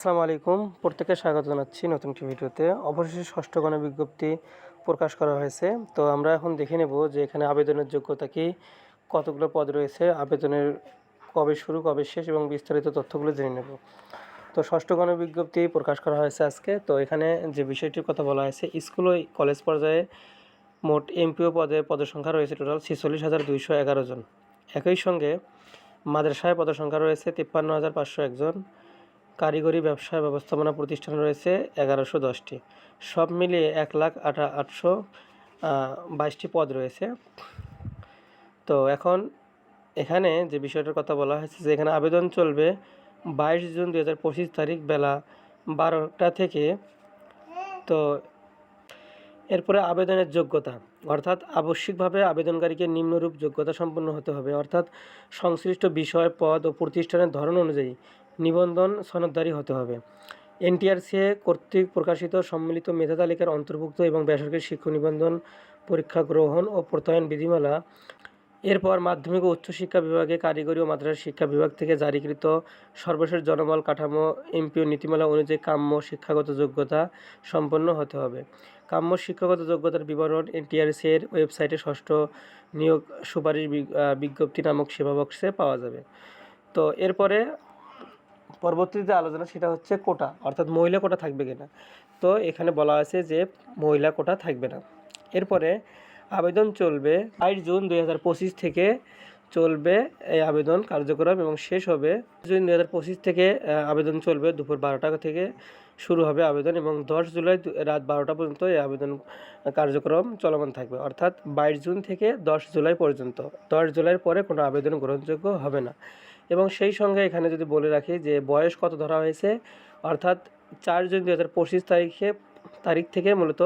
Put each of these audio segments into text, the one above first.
আসসালামু আলাইকুম। প্রত্যেকে স্বাগত জানাচ্ছি নতুন একটি ভিডিওতে। অবশেষে ষষ্ঠ গণ বিজ্ঞপ্তি প্রকাশ করা হয়েছে। তো আমরা এখন দেখে নেব যে এখানে আবেদনের যোগ্যতা কি, কতগুলো পদ রয়েছে, আবেদনের কবে শুরু, কবে শেষ এবং বিস্তারিত তথ্যগুলো জেনে নেব। তো ষষ্ঠ গণ বিজ্ঞপ্তি প্রকাশ করা হয়েছে আজকে। তো এখানে যে বিষয়টির কথা বলা হয়েছে, স্কুল ও কলেজ পর্যায়ে মোট এমপিও পদে পদের সংখ্যা রয়েছে টোটাল ছেচল্লিশ হাজার দুইশো এগারো জন। একই সঙ্গে মাদ্রাসায় পদের সংখ্যা রয়েছে তিপ্পান্ন হাজার পাঁচশো একজন কারিগরি ব্যবসা ব্যবস্থাপনা প্রতিষ্ঠান রয়েছে এগারোশো দশটি। সব মিলিয়ে এক লাখ আটা আটশো বাইশটি পদ রয়েছে। তো এখন এখানে যে বিষয়টার কথা বলা হয়েছে যে এখানে আবেদন চলবে বাইশ জুন দু হাজার পঁচিশ তারিখ বেলা বারোটা থেকে। তো এরপরে আবেদনের যোগ্যতা, অর্থাৎ আবশ্যিকভাবে আবেদনকারীকে নিম্নরূপ যোগ্যতা সম্পন্ন হতে হবে। অর্থাৎ সংশ্লিষ্ট বিষয়, পদ ও প্রতিষ্ঠানের ধরন অনুযায়ী নিবন্ধন সনদদারি হতে হবে। এনটিআরসিএ কর্তৃক প্রকাশিত সম্মিলিত মেধা তালিকার অন্তর্ভুক্ত এবং বেসরকারি শিক্ষক নিবন্ধন পরীক্ষা গ্রহণ ও প্রত্যয়ন বিধিমালা, এরপর মাধ্যমিক ও উচ্চশিক্ষা বিভাগে কারিগরি ও মাদ্রাসা শিক্ষা বিভাগ থেকে জারিকৃত সর্বশেষ জনবল কাঠামো, এমপিও নীতিমালা অনুযায়ী কাম্য শিক্ষাগত যোগ্যতা সম্পন্ন হতে হবে। কাম্য শিক্ষাগত যোগ্যতার বিবরণ এনটিআরসি এর ওয়েবসাইটে ষষ্ঠ নিয়োগ সুপারিশ বিজ্ঞপ্তি নামক সেবা বক্সে পাওয়া যাবে। তো এরপরে পরবর্তীতে আলোচনা সেটা হচ্ছে কোটা, অর্থাৎ মহিলা কোটা থাকবে কিনা। তো এখানে বলা আছে যে মহিলা কোটা থাকবে না। এরপরে আবেদন চলবে বাইশ জুন দুই হাজার পঁচিশ থেকে চলবে এই আবেদন কার্যক্রম এবং শেষ হবে জুন দুই হাজার পঁচিশ থেকে আবেদন চলবে দুপুর বারোটা থেকে শুরু হবে আবেদন এবং দশ জুলাই রাত বারোটা পর্যন্ত এই আবেদন কার্যক্রম চলমান থাকবে। অর্থাৎ বাইশ জুন থেকে দশ জুলাই পর্যন্ত, দশ জুলাইয়ের পরে কোনো আবেদন গ্রহণযোগ্য হবে না। এবং সেই সঙ্গে এখানে যদি বলে রাখি যে বয়স কত ধরা হয়েছে, অর্থাৎ চার জুন দু হাজার পঁচিশ তারিখে, তারিখ থেকে মূলত,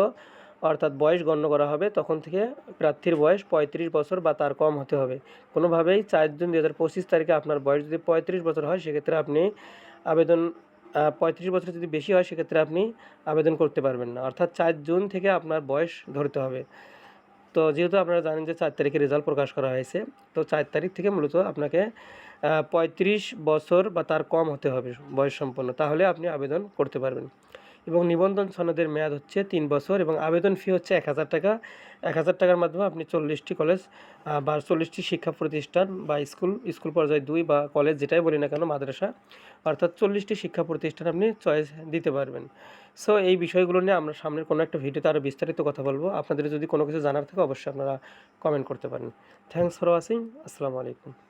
অর্থাৎ বয়স গণ্য করা হবে, তখন থেকে প্রার্থীর বয়স পঁয়ত্রিশ বছর বা তার কম হতে হবে। কোনোভাবেই চার জুন দু হাজার পঁচিশ তারিখে আপনার বয়স যদি পঁয়ত্রিশ বছর হয়, সেক্ষেত্রে আপনি আবেদন পঁয়ত্রিশ বছর যদি বেশি হয়, সেক্ষেত্রে আপনি আবেদন করতে পারবেন না। অর্থাৎ চার জুন থেকে আপনার বয়স ধরতে হবে। তো যেহেতু আপনারা জানেন যে চার তারিখে রেজাল্ট প্রকাশ করা হয়েছে, তো চার তারিখ থেকে মূলত আপনাকে পঁয়ত্রিশ বছর বা তার কম হতে হবে বয়স সম্পন্ন। তাহলে আপনি আবেদন করতে পারবেন। এবং নিবন্ধন সনদের মেয়াদ হচ্ছে তিন বছর এবং আবেদন ফি হচ্ছে এক হাজার টাকা। এক হাজার টাকার মাধ্যমে আপনি চল্লিশটি কলেজ বা চল্লিশটি শিক্ষা প্রতিষ্ঠান বা স্কুল স্কুল পর্যায়ে দুই বা কলেজ যেটাই বলি না কেন, মাদ্রাসা, অর্থাৎ চল্লিশটি শিক্ষা প্রতিষ্ঠান আপনি চয়েস দিতে পারবেন। সো এই বিষয়গুলো নিয়ে আমরা সামনের কোনো একটা ভিডিওতে আরও বিস্তারিত কথা বলব। আপনাদের যদি কোনো কিছু জানার থাকে, অবশ্যই আপনারা কমেন্ট করতে পারেন। থ্যাংকস ফর ওয়াচিং আসসালামু আলাইকুম